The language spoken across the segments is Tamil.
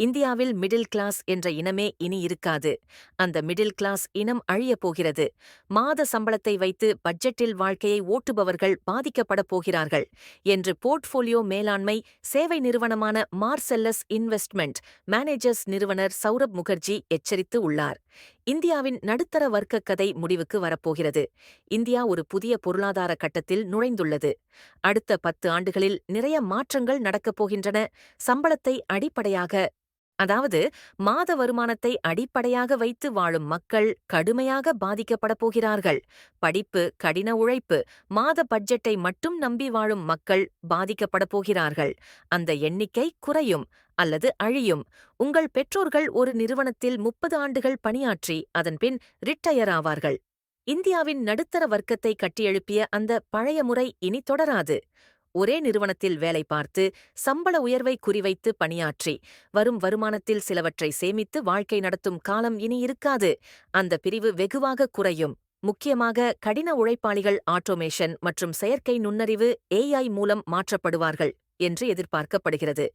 இந்தியாவில் மிடில் கிளாஸ் என்ற இனமே இனி இருக்காது. அந்த மிடில் கிளாஸ் இனம் அழியப் போகிறது. மாத சம்பளத்தை வைத்து பட்ஜெட்டில் வாழ்க்கையை ஓட்டுபவர்கள் பாதிக்கப்படப் போகிறார்கள் என்று போர்ட்ஃபோலியோ மேலாண்மை சேவை நிறுவனமான மார்செல்லஸ் இன்வெஸ்ட்மெண்ட் மேனேஜர்ஸ் நிறுவனர் சௌரப் முகர்ஜி எச்சரித்து உள்ளார். இந்தியாவின் நடுத்தர வர்க்க கதை முடிவுக்கு வரப்போகிறது. இந்தியா ஒரு புதிய பொருளாதார கட்டத்தில் நுழைந்துள்ளது. அடுத்த பத்து ஆண்டுகளில் நிறைய மாற்றங்கள் நடக்கப் போகின்றன. சம்பளத்தை அடிப்படையாக அதாவது மாத வருமானத்தை அடிப்படையாக வைத்து வாழும் மக்கள் கடுமையாக பாதிக்கப்படப் போகிறார்கள். படிப்பு கடின உழைப்பு மாத பட்ஜெட்டை மட்டும் நம்பி வாழும் மக்கள் பாதிக்கப்படப் போகிறார்கள். அந்த எண்ணிக்கை குறையும் அல்லது அழியும். உங்கள் பெற்றோர்கள் ஒரு நிறுவனத்தில் முப்பது ஆண்டுகள் பணியாற்றி அதன்பின் ரிட்டையர் ஆவார்கள். இந்தியாவின் நடுத்தர வர்க்கத்தை கட்டியெழுப்பிய அந்த பழைய முறை இனி தொடராது. ஒரே நிறுவனத்தில் வேலை பார்த்து சம்பள உயர்வை குறிவைத்து பணியாற்றி வரும் வருமானத்தில் சிலவற்றை சேமித்து வாழ்க்கை நடத்தும் காலம் இனி இருக்காது. அந்த பிரிவு வெகுவாக குறையும். முக்கியமாக கடின உழைப்பாளிகள் ஆட்டோமேஷன் மற்றும் செயற்கை நுண்ணறிவு ஏஐ மூலம் மாற்றப்படுவார்கள் என்று எதிர்பார்க்கப்படுகிறது.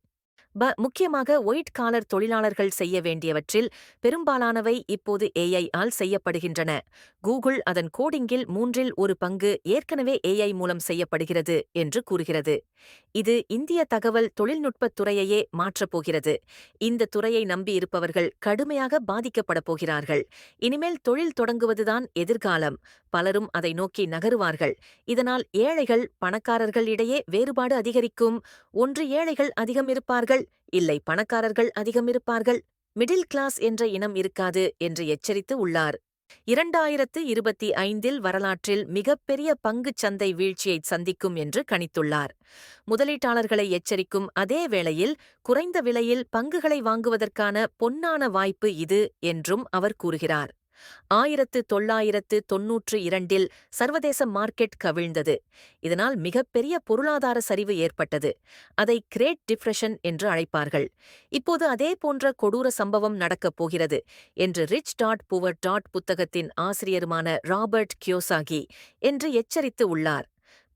ப முக்கியமாக ஒயிட் காலர் தொழிலாளர்கள் செய்ய வேண்டியவற்றில் பெரும்பாலானவை இப்போது ஏஐ ஆல் செய்யப்படுகின்றன. கூகுள் அதன் கோடிங்கில் மூன்றில் ஒரு பங்கு ஏற்கனவே ஏஐ மூலம் செய்யப்படுகிறது என்று கூறுகிறது. இது இந்திய தகவல் தொழில்நுட்பத் துறையையே மாற்றப் போகிறது. இந்த துறையை நம்பியிருப்பவர்கள் கடுமையாக பாதிக்கப்படப் போகிறார்கள். இனிமேல் தொழில் தொடங்குவதுதான் எதிர்காலம். பலரும் அதை நோக்கி நகருவார்கள். இதனால் ஏழைகள் பணக்காரர்கள் இடையே வேறுபாடு அதிகரிக்கும். ஒன்று ஏழைகள் அதிகம் இருப்பார்கள் இல்லை பணக்காரர்கள் அதிகம் இருப்பார்கள் மிடில் கிளாஸ் என்ற இனம் இருக்காது என்று எச்சரித்து உள்ளார். இரண்டாயிரத்து இருபத்தி ஐந்தில் வரலாற்றில் மிகப்பெரிய பங்குச் சந்தை வீழ்ச்சியை சந்திக்கும் என்று கணித்துள்ளார். முதலீட்டாளர்களை எச்சரிக்கும் அதே வேளையில் குறைந்த விலையில் பங்குகளை வாங்குவதற்கான பொன்னான வாய்ப்பு இது என்றும் அவர் கூறுகிறார். ஆயிரத்து தொள்ளாயிரத்து தொன்னூற்று இரண்டில் சர்வதேச மார்க்கெட் கவிழ்ந்தது. இதனால் மிகப்பெரிய பொருளாதார சரிவு ஏற்பட்டது. அதை கிரேட் டிப்ரெஷன் என்று அழைப்பார்கள். இப்போது அதே போன்ற கொடூர சம்பவம் நடக்கப் போகிறது என்று ரிச் டாட் புவர் டாட் புத்தகத்தின் ஆசிரியருமான ராபர்ட் கியோசாகி என்று எச்சரித்து உள்ளார்.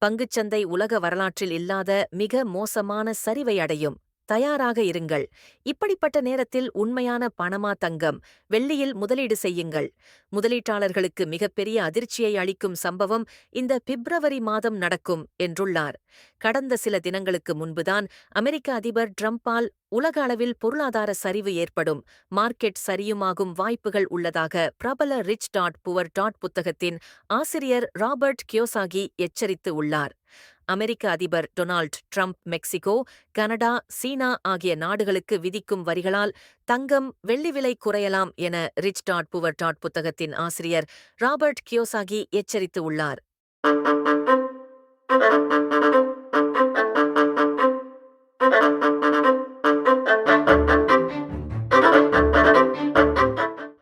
பங்குச்சந்தை உலக வரலாற்றில் இல்லாத மிக மோசமான சரிவை அடையும் தயாராக இருங்கள். இப்படிப்பட்ட நேரத்தில் உண்மையான பணமா தங்கம் வெள்ளியில் முதலீடு செய்யுங்கள். முதலீட்டாளர்களுக்கு மிகப்பெரிய அதிர்ச்சியை அளிக்கும் சம்பவம் இந்த பிப்ரவரி மாதம் நடக்கும் என்றுள்ளார். கடந்த சில தினங்களுக்கு முன்புதான் அமெரிக்க அதிபர் ட்ரம்பால் உலக அளவில் பொருளாதார சரிவு ஏற்படும் மார்க்கெட் சரியுமாகும் வாய்ப்புகள் உள்ளதாக பிரபல ரிச் டாட் புவர் டாட் புத்தகத்தின் ஆசிரியர் ராபர்ட் கியோசாகி எச்சரித்து உள்ளார். அமெரிக்க அதிபர் டொனால்ட் ட்ரம்ப் மெக்சிகோ கனடா சீனா ஆகிய நாடுகளுக்கு விதிக்கும் வரிகளால் தங்கம் வெள்ளி விலை குறையலாம் என ரிச் டாட் புவர் டாட் புத்தகத்தின் ஆசிரியர் ராபர்ட் கியோசாகி எச்சரித்து உள்ளார்.